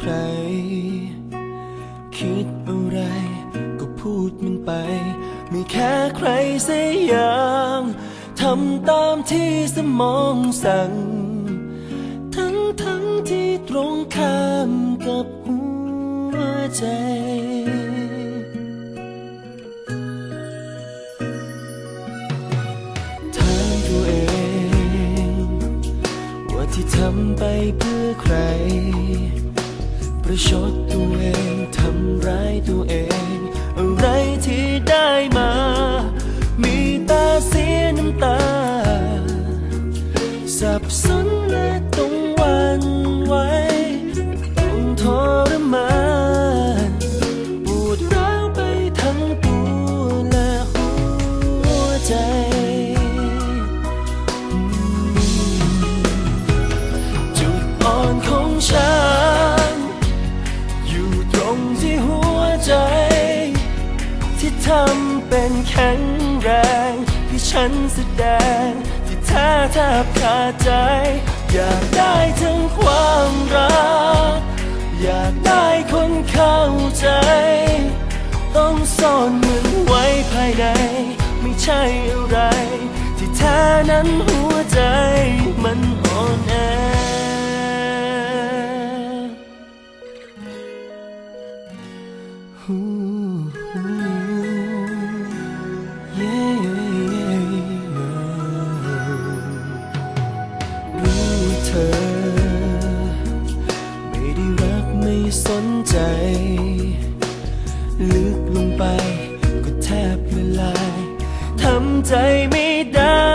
ใคร คิดอะไร ก็พูดมันไป ไม่แค่ใครเสียอย่างทำตามที่สมองสั่ง ทั้งทั้งที่ตรงข้ามกับหัวใจที่ทำไปเพื่อใคร ประชดตัวเองทำร้ายตัวเอง อะไรที่ได้มา มีตาเสียน้ำตา สับสนและต้องวันไหว งที่หัวใจ ที่ทำเป็นแข็งแรง ที่ฉันแสดง ที่แท้แทบขาดใจ อยากได้ทั้งความรัก อยากได้คนเข้าใจ ต้องซ่อนมันไว้ภายใน ไม่ใช่อะไร ที่แท้นั้นหัวใจมันอ่อนแอ สนใจ ลึกลงไปก็แทบละลายทำใจไม่ได้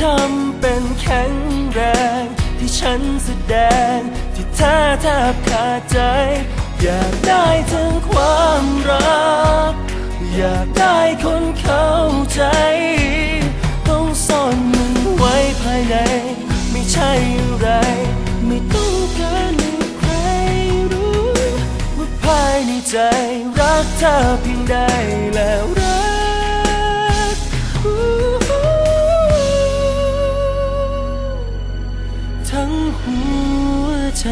ทำเป็นแข็งแรง ที่ฉันแสดง ที่แท้แทบขาดใจ อยากได้ทั้งความรัก อยากได้คนเข้าใจ ต้องซ่อนมันไว้ภายใน ไม่ใช่อะไร ไม่ต้องการให้ใครรู้ ว่าภายในใจรักเธอเพียงใดแล้ว หัวใจ